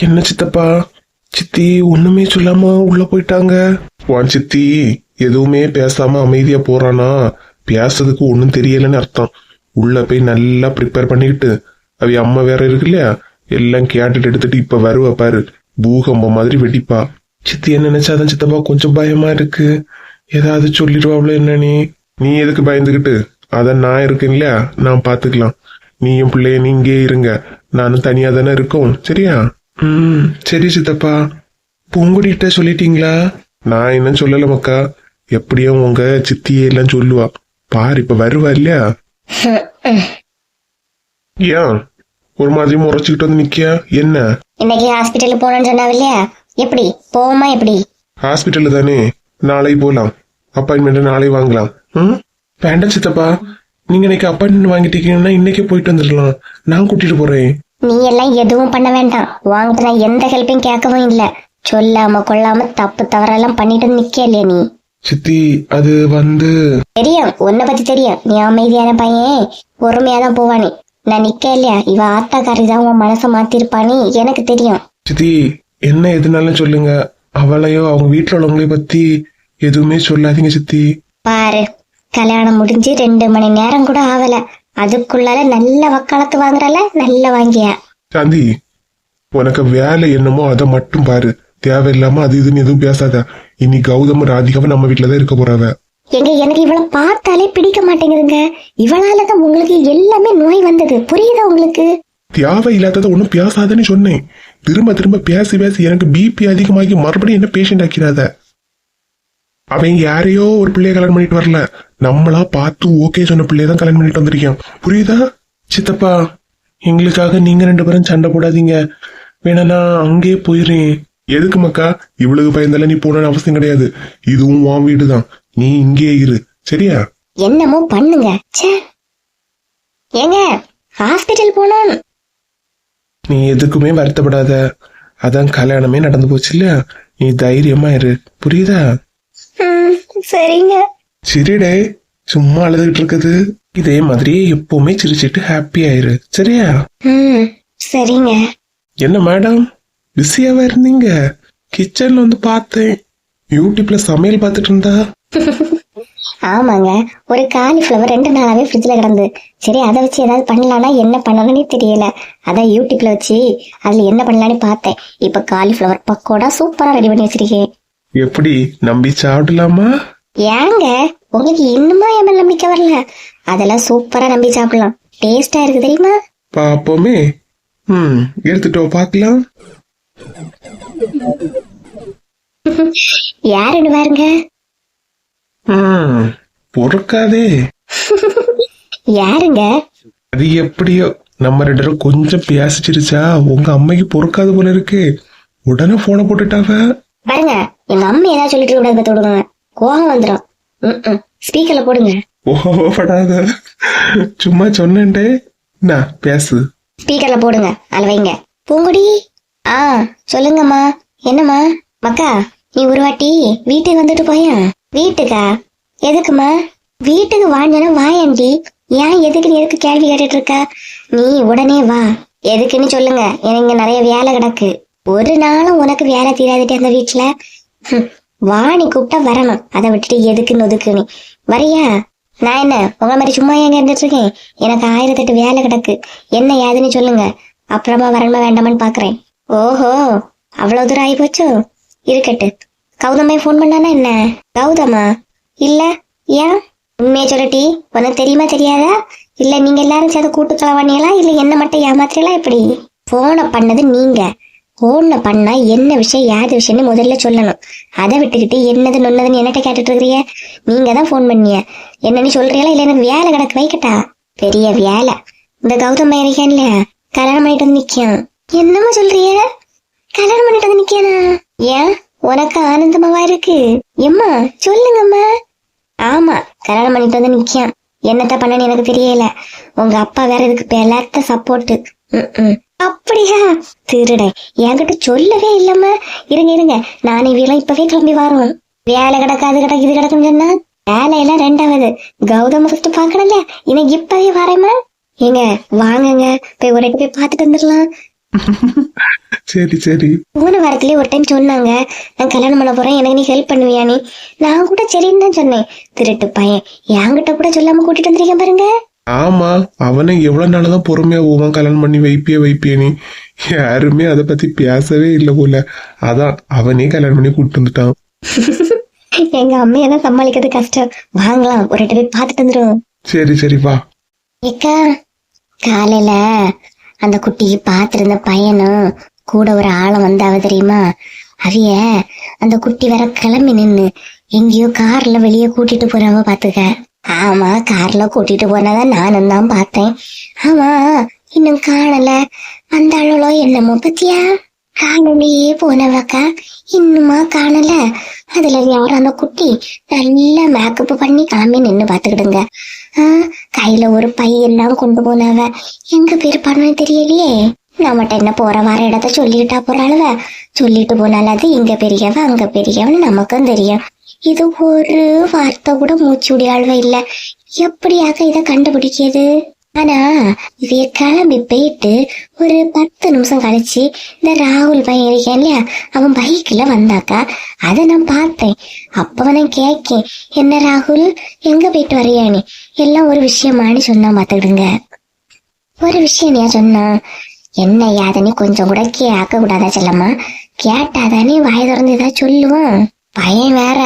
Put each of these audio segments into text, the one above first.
என்ன சித்தப்பா? சித்தி ஒண்ணுமே சொல்லாம உள்ள போயிட்டாங்க. வான் சித்தி எதுவுமே பேசாம அமைதியா போறானா? பேசுறதுக்கு ஒண்ணும் தெரியலன்னு அர்த்தம். உள்ள போய் நல்லா ப்ரிப்பேர் பண்ணிக்கிட்டு அவ அம்மா வேற இருக்கு இல்லையா எல்லாம் கேட்டுட்டு எடுத்துட்டு இப்ப வருவ பாரு. பூகம்பம் மாதிரி வெடிப்பா. சித்தி என்ன நினைச்சாதான் சித்தப்பா கொஞ்சம் பயமா இருக்கு. ஏதாவது சொல்லிடுவாப்ல என்ன நீ? நீ எதுக்கு பயந்துகிட்டு? அதான் நான் இருக்கேன் இல்லையா? நான் பாத்துக்கலாம். நீயும் பிள்ளைய நீ இங்கே இருங்க. நானும் தனியா தானே இருக்கோம் சரியா? ம் சரி சித்தப்பா பூங்குடிட்ட சொல்லிட்டீங்களா? நான் என்ன சொல்லல மக்கா. எப்படியும் உங்க சித்தியே எல்லாம் சொல்லுவா. பாரு இப்ப வருவா இல்லையா? ஏன்? ஒரு மாதிரி முறைச்சுக்கிட்டு வந்து நிக்கியா? என்ன? இன்னைக்கு ஹாஸ்பிட்டலுக்கு போகணும்னு சொன்னாவ இல்லையா? எப்படி? போவோமா எப்படி? ஹாஸ்பிட்டல் தானே. நாளை போலாம். அப்பாயின்மெண்ட் நாளை வாங்கலாம். ம்? வேண்டாம் சித்தப்பா. நீங்க இன்னைக்கு அப்பாயின்மெண்ட் வாங்கிட்டீங்கன்னா இன்னைக்கே போயிட்டு வந்துடலாம். நான் கூட்டிட்டு போறேன். நீ எல்லாம் எதுவும் பண்ண வேண்டாம். வாங்கிட்டு நான் எந்த ஹெல்ப்பையும் கேட்கவும் இல்ல. சொல்லாம கொள்ளாம தப்பு தவறெல்லாம் பண்ணிட்டு நிக்க இல்லையா நீ. சித்தி அது வந்து தெரியும். உன்னை பத்தி தெரியும். நீ அமைதியான பையன். பொறுமையா தான் போவானே. நான் நிக்க இல்லையா? இவ ஆத்தாக்காரி தான் உன் மனசை மாத்திருப்பானே. எனக்கு தெரியும். சித்தி என்ன எதுனாலும் சொல்லுங்க. அவளையோ அவங்க வீட்டுல உள்ளவங்களையும் பத்தி எதுவுமே சொல்லாதீங்க சித்தி. பாரு. கல்யாணம் முடிஞ்சு ரெண்டு மணி நேரம் கூட ஆகல. அதுக்குள்ளால நல்ல வக்காலத்து வாங்குறல நல்ல வாங்கியா. சாந்தி உனக்கு வேலை என்னமோ அதை மட்டும் பாரு. தேவையில்லாம அது இதுன்னு எதுவும் பேசாத. இனி கௌதம் ராதிகாவும் நம்ம வீட்டுலதான் இருக்க போறாவ. எங்க எனக்கு இவளை பார்த்தாலே பிடிக்க மாட்டேங்குதுங்க. இவளாலதான் உங்களுக்கு எல்லாமே நோய் வந்தது. புரியுதா உங்களுக்கு? தேவை இல்லாததை ஒன்னும் பேசாதன்னு சொன்னேன். திரும்ப திரும்ப பேசி பேசி எனக்கு பிபி அதிகமாகி மறுபடியும் என்ன பேஷண்ட் ஆக்கிறாத அவன் யாரையோ ஒரு பிள்ளைய கல்யாணம் பண்ணிட்டு வரல. நம்மளா பார்த்து ஓகே சொன்ன பிள்ளைய தான் கல்யாணம் பண்ணிட்டு வந்திருக்கோம். புரியுதா? சித்தப்பா எங்களுக்காக நீங்க ரெண்டு பேரும் சண்டை போடாதீங்க. வேணா நான் அங்கேயே போயிடுறேன். எதுக்கு மக்கா? இவ்வளவு பயந்தால நீ போன அவசியம் கிடையாது. இதுவும் உன் வீடுதான். நீ இங்கே இரு. சரியா? என்னமோ பண்ணுங்க. ஏங்க ஹாஸ்பிட்டல் போனோம் நீ எதுக்குமே வருத்தப்படாத. அதான் கல்யாணமே நடந்து போச்சு இல்லையா? நீ தைரியமா இரு. புரியுதா? சரிங்க. சரிடே சும்மா அழுதுகிட்டு இருக்குது. இதே மாதிரியே எப்பவுமே சிரிச்சிட்டு ஹாப்பி ஆயிரு. சரியா? சரிங்க. என்ன மேடம் பிஸியாவா இருந்தீங்க? கிச்சன்ல வந்து பார்த்தேன். யூடியூப்ல சமையல் பார்த்துட்டு இருந்தா? ஆமாங்க. ஒரு காலிஃப்ளவர் ரெண்டு நாளாவே ஃப்ரிட்ஜ்ல கிடந்து. சரி அதை வச்சு ஏதாவது பண்ணலாம்னா என்ன பண்ணணும்னே தெரியல. அதான் யூடியூப்ல வச்சு அதுல என்ன பண்ணலாம்னு பார்த்தேன். இப்ப காலிஃப்ளவர் பக்கோடா சூப்பரா ரெடி பண்ணி வச்சிருக்கேன். எப்படி நம்பி சாப்பிடலாமா? ஏங்க உங்களுக்கு இன்னுமா என் மேல நம்பிக்கை வரல? அதெல்லாம் சூப்பரா நம்பி சாப்பிடலாம். டேஸ்டா இருக்கு தெரியுமா? பாப்போமே. ம் எடுத்துட்டோ பார்க்கலாம். யாருன்னு பாருங்க? ம் பொறுக்காதே. யாருங்க? அது எப்படியோ நம்ம ரெண்டு பேரும் கொஞ்சம் பேசிச்சிருச்சா? உங்க அம்மைக்கு பொறுக்காது போல இருக்கு. உடனே போனை போட்டுட்டாவ. பாருங்க எங்க அம்மா ஏதாவது சொல்லிட்டு கூடாது பார்த்து விடுங்க கோபம் வந்துடும் ம் ஸ்பீக்கர்ல போடுங்க. ஓப்படாத சும்மா சொன்னேன்டே. நான் பேசு. ஸ்பீக்கர்ல போடுங்க. அதுல வைங்க. பூங்குடி? ஆ சொல்லுங்கம்மா. என்னம்மா? மக்கா நீ ஒரு வாட்டி வீட்டுக்கு வந்துட்டு போயா? வீட்டுக்கா? எதுக்குமா வீட்டுக்கு வாங்கினா வாயாண்டி. ஏன் எதுக்கு நீ எதுக்கு கேள்வி கேட்டுட்டு இருக்க நீ உடனே வா. எதுக்குன்னு சொல்லுங்க. எனக்கு நிறைய வேலை கிடக்கு. ஒரு நாளும் உனக்கு வேலை தீராதுட்டு அந்த வீட்டுல. வாணி வா நீ கூப்பிட்டா வரணும். அதை விட்டுட்டு எதுக்குன்னு ஒதுக்குன்னு வரியா? நான் என்ன உங்க மாதிரி சும்மா எங்க இருந்துட்டு இருக்கேன்? எனக்கு ஆயிரத்தெட்டு வேலை கிடக்கு. என்ன ஏதுன்னு சொல்லுங்க. அப்புறமா வரணுமா வேண்டாமான்னு பாக்குறேன். ஓஹோ அவ்வளவு தூரம் ஆகி போச்சோ இருக்கட்டு. கௌதமே ஃபோன் பண்ணானா என்ன? கௌதமா? இல்ல ஏன்? உண்மையை சொல்லட்டி உனக்கு தெரியுமா தெரியாதா? இல்ல நீங்க எல்லாரும் சேர்ந்து கூட்டு கலவானியலா இல்ல என்ன மட்டும் ஏமாத்திரலாம் எப்படி? போனை பண்ணது நீங்க. போன்ல பண்ணா என்ன விஷயம் யாது விஷயம்னு முதல்ல சொல்லணும். அதை விட்டுக்கிட்டு என்னது நொன்னதுன்னு என்கிட்ட கேட்டுட்டு இருக்கிறீங்க நீங்க தான் ஃபோன் பண்ணீங்க என்னன்னு சொல்றீங்களா? இல்ல எனக்கு வேலை கிடக்கு வைக்கட்டா? பெரிய வேலை. இந்த கௌதம் இருக்கேன் இல்லையா? கல்யாணம் பண்ணிட்டு வந்து நிக்கான் என்னம்மா சொல்றிய கல்யாணம் பண்ணிட்டு வந்து நிக்கானா ஏன்? உனக்கு ஆனந்தமாவா இருக்கு? எம்மா சொல்லுங்கம்மா. ஆமா கல்யாணம் பண்ணிட்டு வந்து நிக்கான் என்னத்த பண்ணனு எனக்கு தெரியல. உங்க அப்பா வேற இதுக்கு பெலாத்த சப்போர்ட் அப்படியா? திருடன் என்கிட்ட சொல்லவே இல்லம்மா. இருங்க இருங்க. நானே வீலாம் இப்பவே கிளம்பி வரோம் வேலை கிடக்கு அது கிடக்கு இது கிடக்குன்னு சொன்னா வேலையெல்லாம் ரெண்டாவது. கௌதம ஃபர்ஸ்ட் பாக்கணும்ல இன்னைக்கு இப்பவே வரேம்மா. ஏங்க வாங்குங்க. போய் ஒரு போய் பார்த்துட்டு வந்துடலாம். சரி சரி. போன வாரத்திலே ஒரு டைம் சொன்னாங்க. நான் கல்யாணம் பண்ண போறேன். எனக்கு நீ ஹெல்ப் பண்ணுவியா நீ? நான் கூட சரின்னு தான் சொன்னேன். திருட்டு பையன். என்கிட்ட கூட சொல்லாம கூட்டிட்டு வந்திருக்கேன் பாருங்க. ஆமா அவனை எவ்வளவு நாளதான் பொறுமையா போவான் கல்யாணம் பண்ணி வைப்பிய வைப்பிய நீ. யாருமே அதை பத்தி பேசவே இல்லை போல. அதான் அவனே கல்யாணம் பண்ணி கூட்டு வந்துட்டான். எங்க அம்மையை தான் சமாளிக்கிறது கஷ்டம். வாங்கலாம் ஒரு ரெண்டு போய் பார்த்துட்டு வந்துரும் சரி சரி வா. ஏக்கா காலையில அந்த குட்டிக்கு பார்த்திருந்த பையனும் கூட ஒரு ஆளும் வந்தாவ தெரியுமா? அவிய அந்த குட்டி வேற கிளம்பி நின்னு எங்கேயோ கார்ல வெளியே கூட்டிட்டு போறாவ பாத்துக்க. ஆமா கார்ல கூட்டிட்டு போனதான் நானும் தான் பார்த்தேன். ஆமா இன்னும் காணல. அந்த ஆளுளோ என்னமோ பத்தியா? காணலையே போனவக்கா இன்னுமா காணல. அதுல யாரும் அந்த குட்டி நல்லா மேக்கப் பண்ணி கிளம்பி நின்னு பாத்துக்கிடுங்க ஆ, கையில ஒரு பை எல்லாம் கொண்டு போனவ. எங்க பேர் பண்ணு தெரியலையே. நம்மகிட்ட என்ன போற வர இடத்த சொல்லிட்டா போறாளுவ. சொல்லிட்டு போனால அது இங்க பெரியவ அங்க பெரியவன்னு நமக்கும் தெரியும். இது ஒரு வார்த்தை கூட மூச்சு விடியாழ்வ இல்லை. எப்படியாக இதை கண்டுபிடிக்கிறது? ஆனா இதைய கிளம்பி போயிட்டு ஒரு பத்து நிமிஷம் கழிச்சு இந்த ராகுல் பையன் இருக்கேன் இல்லையா? அவன் பைக்ல வந்தாக்கா அதை நான் பார்த்தேன். அப்ப நான் கேக்கேன் என்ன ராகுல் எங்க போயிட்டு வரையானே நீ? எல்லாம் ஒரு விஷயமானு சொன்னா பாத்துக்கிடுங்க ஒரு விஷயம் நீ சொன்னா? என்ன யாதனே கொஞ்சம் கூட கேட்க கூடாதா செல்லம்மா கேட்டாதானே வாய் திறந்து ஏதாவது சொல்லுவான். பையன் வேற.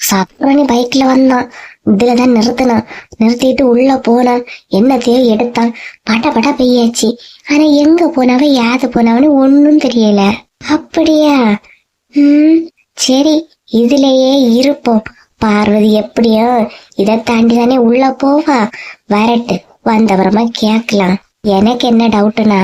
சப்ரணி பைக்ல வந்தான். இதுலதான் நிறுத்தினான். நிறுத்திட்டு உள்ள போனான். என்னத்தையோ எடுத்தான். பட பட பெய்யாச்சு. ஆனா எங்க போனவ யாது போனவனு ஒன்னும் தெரியல. அப்படியா? ம் சரி. இதுலயே இருப்போம். பார்வதி எப்படியோ இதை தாண்டி தானே உள்ள போவா. வரட்டு. வந்தவரமா கேக்கலாம் எனக்கு என்ன டவுட்டுனா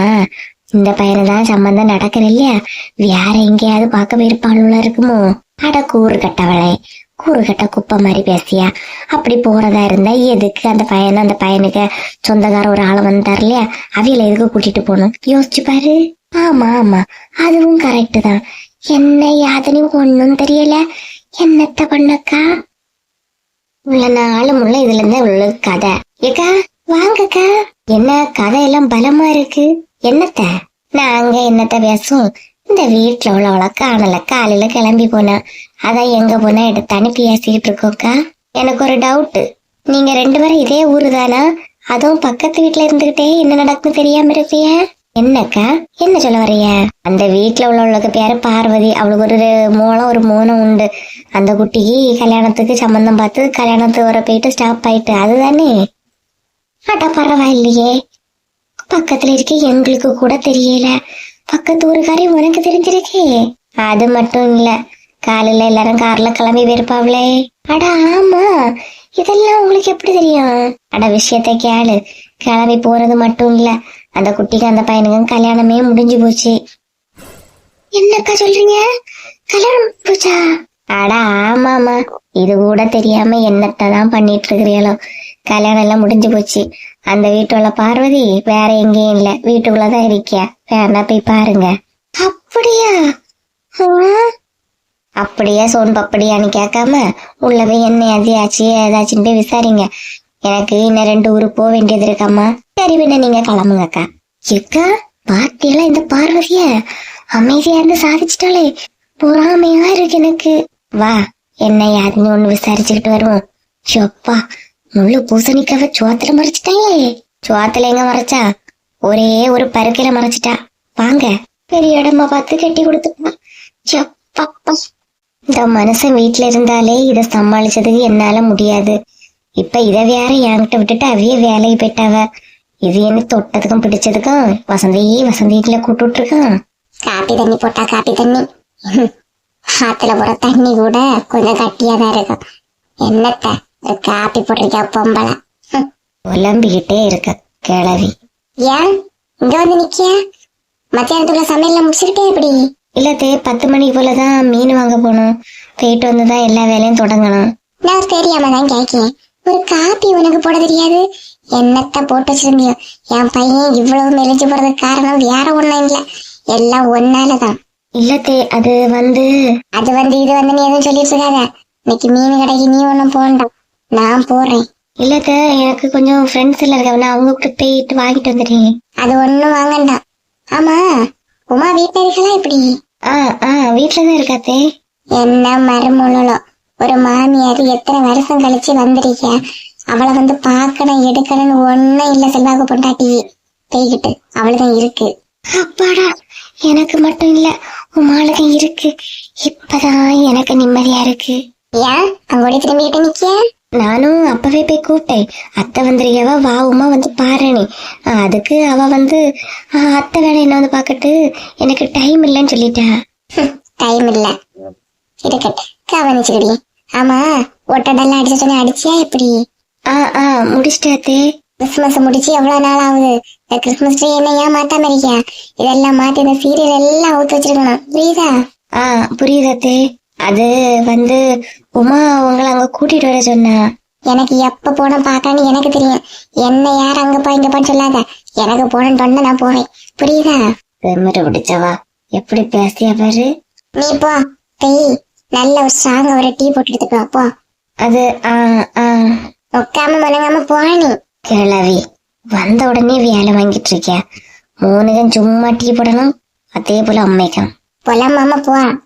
இந்த பையனை தான் சம்பந்தம் நடக்கிற இல்லையா? வேற எங்கேயாவது பார்க்க போயிருப்பாளுல இருக்குமோ? அட கூறு கட்டவளை. கூறுகட்ட குப்பை மாதிரி பேசியா? அப்படி போறதா இருந்தா எதுக்கு அந்த பையனை அந்த பையனுக்கு சொந்தக்கார ஒரு ஆளை வந்தார் இல்லையா? அவையில எதுக்கு கூட்டிட்டு போகணும்? யோசிச்சு பாரு. ஆமா ஆமா. அதுவும் கரெக்ட் தான். என்ன யாதனையும் ஒன்னும் தெரியல. என்னத்த பண்ணக்கா? உள்ள நாளும் உள்ள இதுல இருந்து உள்ள கதை. ஏக்கா வாங்கக்கா. என்ன கதையெல்லாம் பலமா இருக்கு? என்னத்த? நாங்க என்னத்த பேசும் இந்த வீட்டுல உள்ளவள காணல. காலையில கிளம்பி போனா அதான் எங்க போனா அனுப்பி பேசிக்கிட்டு இருக்கோக்கா எனக்கு ஒரு டவுட் நீங்க ரெண்டு பேரும் இதே ஊரு தானா? அதுவும் பக்கத்து வீட்டுல இருந்துகிட்டே என்ன நடக்குன்னு தெரியாம இருப்பிய? என்னக்கா என்ன சொல்ல வரைய அந்த வீட்டுல உள்ளவளுக்கு பேரு பார்வதி. அவளுக்கு ஒரு மூலம் ஒரு மூணம் உண்டு. அந்த குட்டிக்கு கல்யாணத்துக்கு சம்பந்தம் பார்த்து கல்யாணத்துக்கு வர போயிட்டு ஸ்டாப் ஆயிட்டு. அதுதானே? அட பரவாயில்லையே. பக்கத்துல இருக்க எங்களுக்கு கூட தெரியல. பக்கத்து ஊருக்காரி உனக்கு தெரிஞ்சிருக்கே. அது மட்டும் இல்ல. காலையில எல்லாரும் கார்ல கிளம்பி போயிருப்பாவளே. அட ஆமா. இதெல்லாம் உங்களுக்கு எப்படி தெரியும்? அட விஷயத்த கேளு. கிளம்பி போறது மட்டும் இல்ல. அந்த குட்டிக்கு அந்த பையனுக்கும் கல்யாணமே முடிஞ்சு போச்சு. என்னக்கா சொல்றீங்க? கல்யாணம் போச்சா? அட ஆமாமா இது கூட தெரியாம என்னத்தான் பண்ணிட்டு இருக்கிறீங்களோ. கல்யாணம் எல்லாம் முடிஞ்சு போச்சு. அந்த வீட்டுள்ள பார்வதி வேற எங்கேயும் இல்ல. வீட்டுக்குள்ளதான் இருக்கியா. வேணா போய் பாருங்க. அப்படியா? அப்படியே சோன் பப்படியான்னு கேட்காம உள்ள போய் என்ன எதையாச்சு ஏதாச்சும் போய் விசாரிங்க. எனக்கு இன்னும் ரெண்டு ஊருக்கு போக வேண்டியது இருக்காம்மா சரி பின்ன நீங்க கிளம்புங்கக்கா எக்கா பாத்தியெல்லாம் இந்த பார்வதிய? அமைதியா இருந்து சாதிச்சிட்டாலே பொறாமையா இருக்கு எனக்கு. வா என்ன யாருன்னு ஒண்ணு விசாரிச்சுக்கிட்டு வருவோம். சொப்பா முள்ளு பூசணிக்காவ சோத்துல மறைச்சிட்டாயே. சோத்துல எங்க மறைச்சா? ஒரே ஒரு பருக்கையில மறைச்சிட்டா. வாங்க பெரிய இடமா பார்த்து கட்டி கொடுத்துப்பா சொப்பா இந்த மனுஷன் வீட்டுல இருந்தாலே இத சமாளிச்சதுக்கு என்னால முடியாது. இப்ப இத வேற என்கிட்ட விட்டுட்டு அவைய வேலைக்கு போயிட்டாவ. இது என்ன தொட்டதுக்கும் பிடிச்சதுக்கும் வசந்தி வசந்திக்குள்ள கூப்பிட்டு இருக்கான். காப்பி தண்ணி போட்டா காப்பி தண்ணி. ஆத்துல போற தண்ணி கூட கொஞ்சம் கட்டியா தான் இருக்கும். என்னத்த ஒரு காப்பி போட்டிருக்கா பொம்பளை? ஹம். புலம்பிக்கிட்டே இருக்க கிழவி. ஏன்? இங்க வந்து நிக்கிய? மத்தியானத்துக்குள்ள சமையல்ல முடிச்சுக்கிட்டே எப்படி? இல்லத்தே பத்து மணிக்கு போலதான் மீன் வாங்க போகணும். போயிட்டு வந்துதான் எல்லா வேலையும் தொடங்கணும். நான் தெரியாம தான் கேட்கேன் ஒரு காப்பி உனக்கு போட தெரியாது? என்னத்த போட்டு வச்சிருந்தியோ? என் பையன் இவ்வளவு மெலிஞ்சு போறதுக்கு காரணம் வேற ஒண்ணும் இல்ல. எல்லாம் ஒன்னாலதான் இல்லத்தே அது வந்து அது வந்து இது வந்து நீ எதுவும் சொல்லிட்டு இருக்காத. இன்னைக்கு மீன் கடைக்கு நீ ஒண்ணும் போகண்டாம் நான் போறேன். இல்லத்த எனக்கு கொஞ்சம் ஃப்ரெண்ட்ஸ் எல்லாம் இருக்காங்க. அவங்க கூட போயிட்டு வாங்கிட்டு வந்துடுறேன். அது ஒண்ணும் வாங்கண்டாம் ஆமா உமா வீட்டுல இருக்கலாம் இப்படி. ஆ ஆ வீட்டுல தான் இருக்காத்தே. என்ன மருமூலம் ஒரு மாமியார் எத்தனை வருஷம் கழிச்சு வந்திருக்க அவளை வந்து பார்க்கணும் எடுக்கணும்னு ஒண்ணும் இல்ல செல்வாக்கு பொண்டாட்டி. பேய்கிட்டு அவளுதான் இருக்கு. அப்பாடா எனக்கு மட்டும் இல்ல உமாளுக்கு இருக்கு. இப்பதான் எனக்கு நிம்மதியா இருக்கு. ஏன்? அங்கோடி திரும்பிக்கிட்டு நிக்க நானும் அப்பவே போய் கூப்பிட்டேன். அத்தை வந்திருக்கவா வா உமா வந்து பாருனி அதுக்கு அவ வந்து "ஆ, அத்தை வேலை என்ன வந்து பாக்கட்டு எனக்கு டைம் இல்லைன்னு சொல்லிட்டா. டைம் இல்ல. இருக்கட்டு கவனிச்சுக்கிடி. ஆமா ஒட்டடெல்லாம் அடிச்ச சொன்ன அடிச்சியா எப்படி? ஆ ஆ முடிச்சிட்டாத்தே கிறிஸ்துமஸ் முடிச்சு எவ்வளவு நாள் ஆகுது? இந்த கிறிஸ்துமஸ் ட்ரீ என்ன ஏன் மாத்தாம இருக்கியா? இதெல்லாம் மாத்தி இந்த சீரியல் எல்லாம் ஊத்து வச்சிருக்கணும் புரியுதா? ஆ புரியுதாத்தே அது வந்து உமா உங்களை அங்க கூட்டிட்டு வர சொன்னா. எனக்கு எப்ப போன பார்க்கணும்னு எனக்கு தெரியும். என்ன யார் அங்க போ இங்க போன்னு சொல்லாத. எனக்கு போனோன்னு நான் போவேன். புரியுதா? திமிரு பிடிச்சவா? எப்படி பேசியா பாரு. நீ போ. போய். நல்ல ஒரு ஸ்ட்ராங் ஒரு டீ போட்டு எடுத்துட்டு வா போ. அது ஆ ஆ. உட்காம முழங்காம போ நீ. கிழவி வந்த உடனே வேலை வாங்கிட்டு இருக்கியா? மூணுகம் சும்மா டீ போடணும். அதே போல அம்மைக்கும். போலாம் மாமா போ.